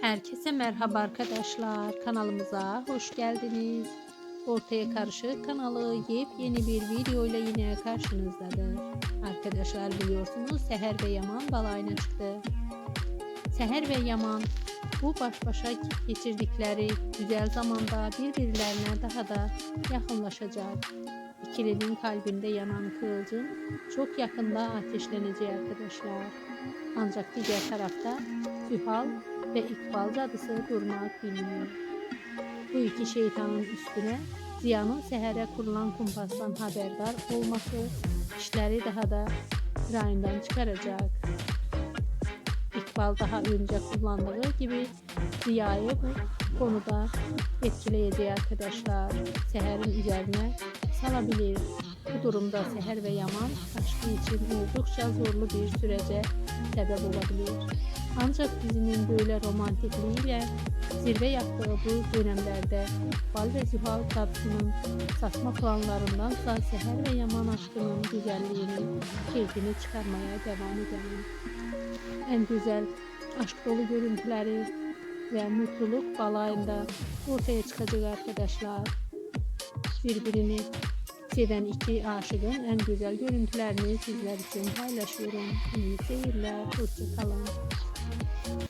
Herkese merhaba arkadaşlar. Kanalımıza hoş geldiniz. Ortaya Karışık kanalı yepyeni bir video ile yine karşınızdadır. Arkadaşlar biliyorsunuz Seher ve Yaman balayına çıktı. Seher ve Yaman bu baş başa geçirdikleri güzel zamanda birbirlerine daha da yakınlaşacak. İkilinin kalbinde yanan kıvılcım çok yakında ateşlenecek arkadaşlar. Ancak diğer tarafta Sühal ve İkbal cadısı durmak bilmiyor. Bu iki şeytanın üstüne Ziya'nın Seher'e kurulan kumpastan haberdar olması işleri daha da rayından çıkaracak. İkbal daha önce kullandığı gibi Ziya'yı bu konuda etkileyecek arkadaşlar. Seher'in üzerine salabilir. Bu durumda Seher ve Yaman aşkı için oldukça zorlu bir sürece sebep olabilir. Ancak dizinin böyle romantikliğiyle zirve yaptığı bu dönemlerde Bal ve Zühal tatlının saçma planlarındansa Seher ve Yaman aşkının güzelliğini, keyfini çıkarmaya devam edelim. En güzel aşk dolu görüntüleri ve mutluluk balayında ortaya çıkacak arkadaşlar. Birbirini seven iki aşığın en güzel görüntülerini sizler için paylaşıyorum. İyi seyirler, hoşçakalın.